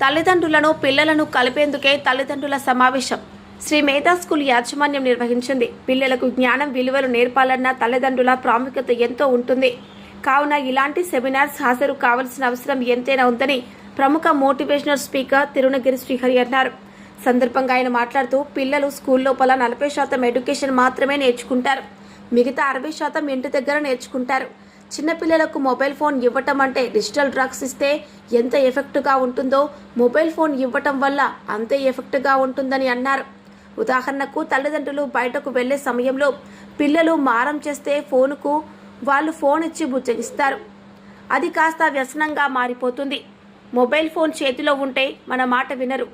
తల్లిదండ్రులను పిల్లలను కలిపేందుకే తల్లిదండ్రుల సమావేశం. శ్రీ మేధా స్కూల్ యాజమాన్యం నిర్వహించింది. పిల్లలకు జ్ఞానం విలువలు నేర్పాలన్న తల్లిదండ్రుల ప్రాముఖ్యత ఎంతో ఉంటుంది. కావున ఇలాంటి సెమినార్స్ హాజరు కావాల్సిన అవసరం ఎంతైనా ఉందని ప్రముఖ మోటివేషనల్ స్పీకర్ తిరునగిరి శ్రీహరి అన్నారు. సందర్భంగా ఆయన మాట్లాడుతూ పిల్లలు స్కూల్ లోపల నలభై శాతం ఎడ్యుకేషన్ మాత్రమే నేర్చుకుంటారు. మిగతా అరవై శాతం ఇంటి దగ్గర నేర్చుకుంటారు. చిన్నపిల్లలకు మొబైల్ ఫోన్ ఇవ్వటం అంటే డిజిటల్ డ్రగ్స్ ఇస్తే ఎంత ఎఫెక్ట్గా ఉంటుందో మొబైల్ ఫోన్ ఇవ్వటం వల్ల అంతే ఎఫెక్ట్గా ఉంటుందని అన్నారు. ఉదాహరణకు తల్లిదండ్రులు బయటకు వెళ్ళే సమయంలో పిల్లలు మారం చేస్తే ఫోనుకు వాళ్ళు ఫోన్ ఇచ్చి బుజ్జగిస్తారు. అది కాస్త వ్యసనంగా మారిపోతుంది. మొబైల్ ఫోన్ చేతిలో ఉంటే మన మాట వినరు.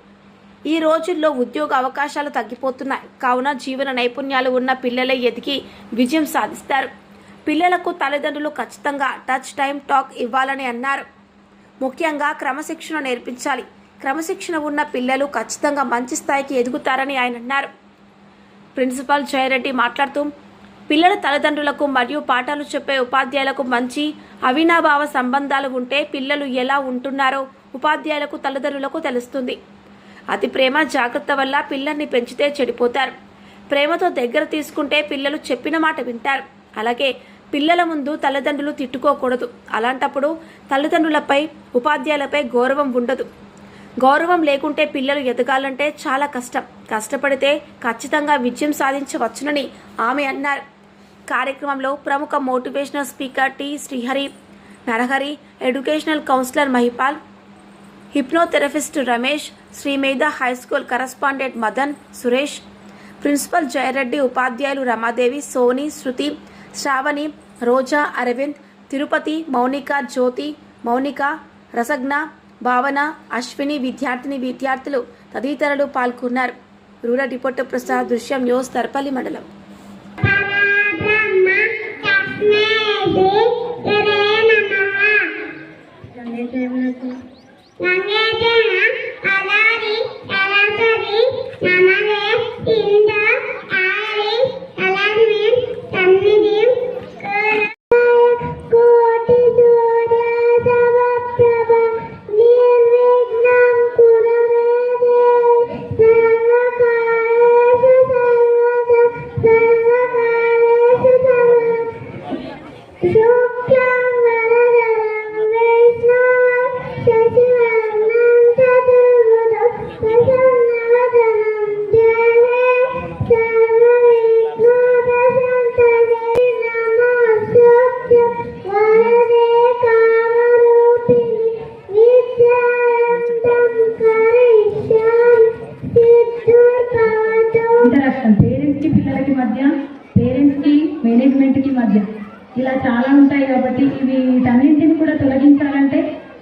ఈ రోజుల్లో ఉద్యోగ అవకాశాలు తగ్గిపోతున్నాయి. కావున జీవన నైపుణ్యాలు ఉన్న పిల్లలే ఎదిగి విజయం సాధిస్తారు. పిల్లలకు తల్లిదండ్రులు ఖచ్చితంగా టచ్ టైం టాక్ ఇవ్వాలని అన్నారు. ముఖ్యంగా క్రమశిక్షణ నేర్పించాలి. క్రమశిక్షణ ఉన్న పిల్లలు ఖచ్చితంగా మంచి స్థాయికి ఎదుగుతారని ఆయన అన్నారు. ప్రిన్సిపాల్ జయరెడ్డి మాట్లాడుతూ పిల్లల తల్లిదండ్రులకు మరియు పాఠాలు చెప్పే ఉపాధ్యాయులకు మంచి అవినాభావ సంబంధాలు ఉంటే పిల్లలు ఎలా ఉంటున్నారో ఉపాధ్యాయులకు తల్లిదండ్రులకు తెలుస్తుంది. అతి ప్రేమ జాగ్రత్త వల్ల పిల్లల్ని పెంచితే చెడిపోతారు. ప్రేమతో దగ్గర తీసుకుంటే పిల్లలు చెప్పిన మాట వింటారు. అలాగే పిల్లల ముందు తల్లిదండ్రులు తిట్టుకోకూడదు. అలాంటప్పుడు తల్లిదండ్రులపై ఉపాధ్యాయులపై గౌరవం ఉండదు. గౌరవం లేకుంటే పిల్లలు ఎదగాలంటే చాలా కష్టం. కష్టపడితే ఖచ్చితంగా విజయం సాధించవచ్చునని ఆమె అన్నారు. కార్యక్రమంలో ప్రముఖ motivational speaker T Srihari Narahari educational counsellor Mahipal hypnotherapist Ramesh Srimedha high school correspondent Madan Suresh principal Jayareddy ఉపాధ్యాయులు రమాదేవి సోని శృతి శ్రావణి రోజా అరవింద్ తిరుపతి మౌనిక జ్యోతి మౌనిక రసజ్ఞ భావన అశ్విని విద్యార్థిని విద్యార్థులు తదితరులు పాల్గొన్నారు. రూరల్ రిపోర్టర్ ప్రసాద్ దృశ్యం న్యూస్ తర్పల్లి మండలం. కోటి మేనేజ్మెంట్కి మధ్య. ఇలా చాలా ఉంటాయి కాబట్టి ఇవి వీటన్నింటిని కూడా తొలగించాలంటే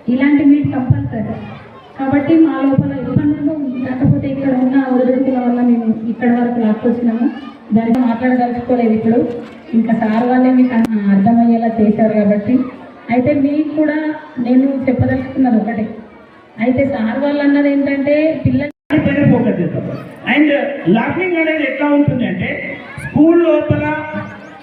ఇలాంటి మీట్ కంపల్సరీ కాబట్టి మా లోపల ఎప్పటి కాకపోతే ఇక్కడ ఉన్న ఒడిదుడుకుల వల్ల మేము ఇక్కడ వరకు లాక్కొచ్చినాము దానికి మాట్లాడదలుచుకోలేదు ఇప్పుడు. ఇంకా సార్ వాళ్ళే మీకు అన్న- అర్థమయ్యేలా చేశారు కాబట్టి. అయితే మీకు కూడా నేను చెప్పదలుచుకున్నది ఒకటే. అయితే సార్ వాళ్ళు అన్నది ఏంటంటే పిల్లలు అండ్ లాఫింగ్ అనేది ఎట్లా ఉంటుంది అంటే స్కూల్ లోపల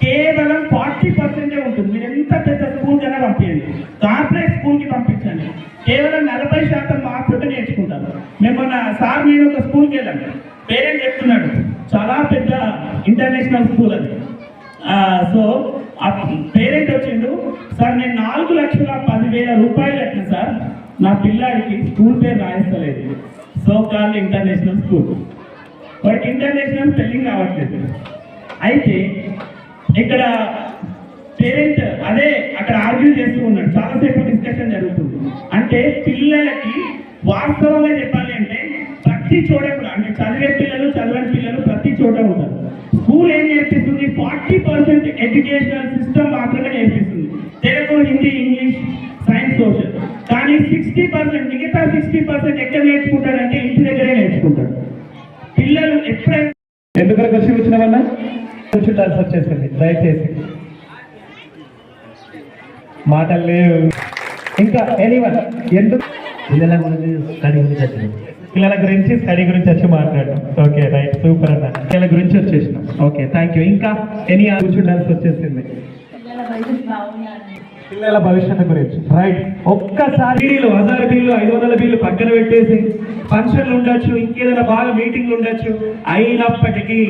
కేవలం ఫార్టీ పర్సెంటే ఉంటుంది. మీరు ఎంత పెద్ద స్కూల్ కన్నా పంపించండి కార్పొరేట్ స్కూల్కి పంపించండి. కేవలం నలభై శాతం మాత్రమే నేర్చుకుంటారు. మేము మొన్న సార్ నేను ఒక స్కూల్కి వెళ్ళాను పేరెంట్ చెప్తున్నాడు. చాలా పెద్ద ఇంటర్నేషనల్ స్కూల్ అది. సో పేరెంట్ వచ్చిండు సార్ నేను నాలుగు లక్షల పదివేల రూపాయలు కట్టిన సార్. నా పిల్లాడికి స్కూల్ పేరు రాయిస్తలేదు. So call international school. But international spelling రావట్లేదు. అయితే ఇక్కడ పేరెంట్ అదే అక్కడ ఆర్గ్యూ చేస్తూ ఉన్నాడు చాలాసేపు డిస్కషన్ జరుగుతుంది. అంటే పిల్లలకి వాస్తవంగా చెప్పాలి అంటే ప్రతి చోట కూడా అంటే చదివే పిల్లలు చదవని పిల్లలు ప్రతి చోట ఉంటారు. స్కూల్ ఏం నేర్పిస్తుంది? ఫార్టీ పర్సెంట్ ఎడ్యుకేషనల్ సిస్టమ్ మాత్రమే నేర్పిస్తుంది. Telugu Hindi English science social. కానీ సిక్స్టీ పర్సెంట్ మిగతా సిక్స్టీ పర్సెంట్ ఎక్కడ నేర్చుకుంటాడంటే ఇంటి దగ్గరే నేర్చుకుంటాడు పిల్లలు ఎప్పుడైనా ఎందుకు వచ్చిన వల్ల కూర్చుంటాల్సి వచ్చేసింది. దయచేసి. మాటలు లేవు. ఇంకా ఎనీవన్ ఎందుకు పిల్లల గురించి స్టడీ గురించి వచ్చింది పిల్లల గురించి స్టడీ గురించి వచ్చి మాట్లాడడం ఓకే రైట్ సూపర్ అన్న. పిల్లల గురించి వచ్చేసినాం. ఓకే థ్యాంక్ యూ ఇంకా ఎనీ కూర్చుండాల్సి వచ్చేసింది. పిల్లల భవిష్యత్తు బాగుండాలని. పిల్లల భవిష్యత్తు గురించి. రైట్ ఒక్కసారి బిల్లు హజార్ బిల్లు ఐదు వందల బిల్లు పక్కన పెట్టేసి ఫంక్షన్లు ఉండొచ్చు ఇంకేదైనా బాగా మీటింగ్లు ఉండొచ్చు. అయినప్పటికీ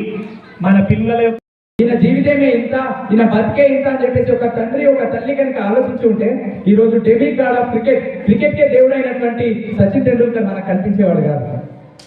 మన పిల్లల యొక్క ఈయన జీవితమే ఇంత ఈయన బతికే ఇంత అని చెప్పేసి ఒక తండ్రి ఒక తల్లి కనుక ఆలోచించి ఉంటే ఈ రోజు డెబిట్ గాడ్ ఆఫ్ క్రికెట్ క్రికెట్ కే దేవుడైనటువంటి సచిన్ టెండూల్కర్ మనకు కనిపించేవాడు కాదు.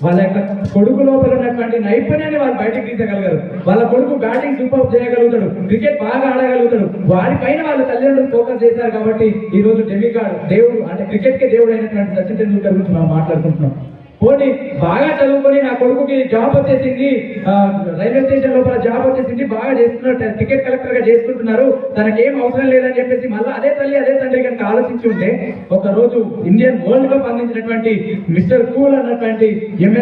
వాళ్ళ యొక్క కొడుకు లోపల ఉన్నటువంటి నైపుణ్యాన్ని వాళ్ళు బయటకు తీసగలగారు వాళ్ళ కొడుకు బ్యాటింగ్ సూపర్ చేయగలుగుతాడు క్రికెట్ బాగా ఆడగలుగుతాడు. వారి పైన వాళ్ళ తల్లిదండ్రులు ఫోకస్ చేశారు కాబట్టి ఈ రోజు డెమిగాడ్ దేవుడు అంటే క్రికెట్ కే దేవుడు అయినటువంటి సచిన్ టెండూల్కర్ గురించి మనం మాట్లాడుకుంటున్నాం. పోనీ బాగా చదువుకొని నా కొడుకుకి జాబ్ వచ్చేసింది ఆ, రైల్వే స్టేషన్ లోపల జాబ్ వచ్చేసింది బాగా చేస్తున్నారు టికెట్ కలెక్టర్గా చేసుకుంటున్నారు. తనకి ఏం అవసరం లేదని చెప్పేసి మళ్ళీ అదే తల్లి అదే తండ్రి కనుక ఆలోచించి ఉంటే ఒక రోజు ఇండియన్ వరల్డ్ కప్ అందించినటువంటి మిస్టర్ కూల్ అన్నటువంటి ఎంఎస్